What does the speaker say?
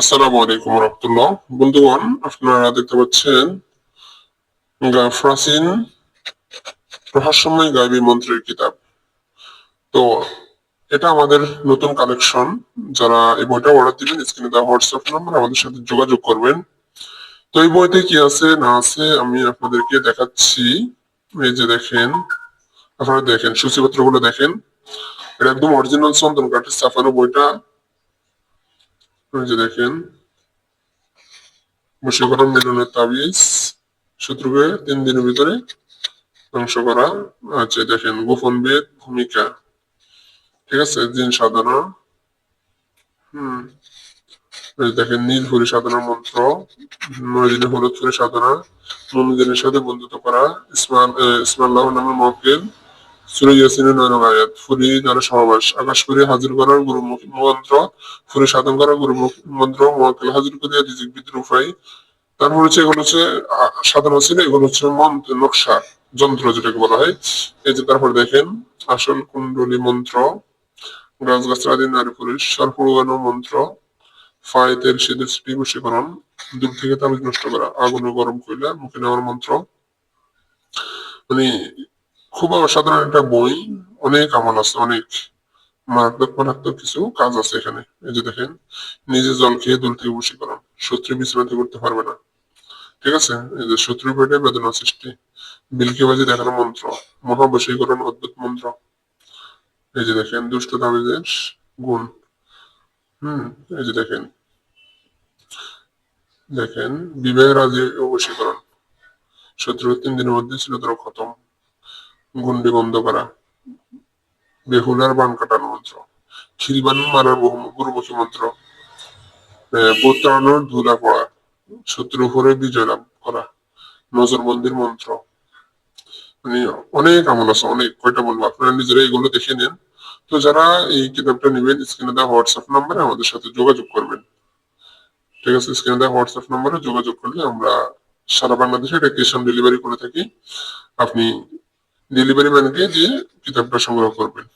আসসালামু আলাইকুম রহমতুল্লাহ। বন্ধুগণ, আপনারা দেখতে পাচ্ছেন প্রাচীন রহস্যময় গাইবী মন্ত্রের কিতাব। তো এটা আমাদের নতুন কালেকশন যারা এই বইটা অর্ডার দিবেন স্ক্রিনে দেওয়া হোয়াটসঅ্যাপ নাম্বার আমাদের সাথে যোগাযোগ করবেন। তো এই বইতে কি আছে, না আছে, আমি আপনাদেরকে দেখাচ্ছি। এই যে দেখেন, আপনারা দেখেন সূচিপত্রগুলো দেখেন। এটা একদম অরিজিনাল চন্দন কাঠের ছাপানো বইটা। যে দেখেন। মিলনের তাবিজ শত্রুকে তিন দিনের ভিতরে ধ্বংস করা দেখেন গোপন বেদ ভূমিকা। ঠিক আছে দিন সাধনা। হম। দেখেন নীল ফুরি সাধনা মন্ত্র নয় দিনে হলুদ ফুরি সাধনা সাথে বন্ধুত্ব করা ইসমান আহ, ইসমাল্লাহ নামের মক্কেল। সুরে ইয়াসিনের নয় আয়াত ফুরি সমাবেশ। আকাশ করে হাজির করার গুরুমুখী মন্ত্র। ফুরি সাধন করা গুরুমুখী মন্ত্র। হাজির করে রিজিক বিদ্রুপ হয় তারপর হচ্ছে এগুলো হচ্ছে ছিল এগুলো হচ্ছে মন্ত্র, নকশা, যন্ত্র যেটাকে বলা হয়। এই যে তারপর দেখেন, আসল কুণ্ডলী মন্ত্র। গাছ নারী পুরুষ সর্পুড়ানো মন্ত্র। ফায়তের শীতের স্ত্রী বশীকরণ। দূর থেকে তাবিজ নষ্ট করা আগুন গরম কইলা মুখে নেওয়ার মন্ত্র। মানে খুব অসাধারণ একটা বই। অনেক আমল আছে, অনেক মারাত্মক মারাত্মক কিছু কাজ আছে এখানে। এই যে দেখেন নিজে জল খেয়ে দূর থেকে শত্রু করতে পারবে না। ঠিক আছে? এই যে শত্রুর পেটে বেদনা সৃষ্টি। বিলকিবাজি দেখানো মন্ত্র। মহাবশীকরণ অদ্ভুত মন্ত্র। এই যে দেখেন, দুষ্ট তাবিজের গুণ। হুম, এই যে দেখেন। দেখেন, বিবাহের রাজি বশীকরণ শত্রু তিন দিনের মধ্যে ছিল খতম। গুন্ডি বন্ধ করা। বেহুলার বান কাটানো মন্ত্র। খিলবান মারার গুরুমুখী মন্ত্র। আহ, ধুলা পড়া। শত্রু উপরে বিজয় লাভ করা। নজরবন্দির মন্ত্র। মানে অনেক আমল আছে অনেক কয়টা বলব আপনারা নিজেরা এগুলো দেখে নেন। তো যারা এই কিতাবটা নেবেন স্ক্রিনে দেওয়া হোয়াটসঅ্যাপ নাম্বারে আমাদের সাথে যোগাযোগ করবেন। ঠিক আছে স্ক্রিনে দেওয়া হোয়াটসঅ্যাপ নাম্বারে যোগাযোগ করলে আমরা সারা বাংলাদেশে এটা ক্যাশ অন ডেলিভারি করে থাকি। আপনি ডেলিভারি ম্যানকে দিয়ে কিতাবটা সংগ্রহ করবেন।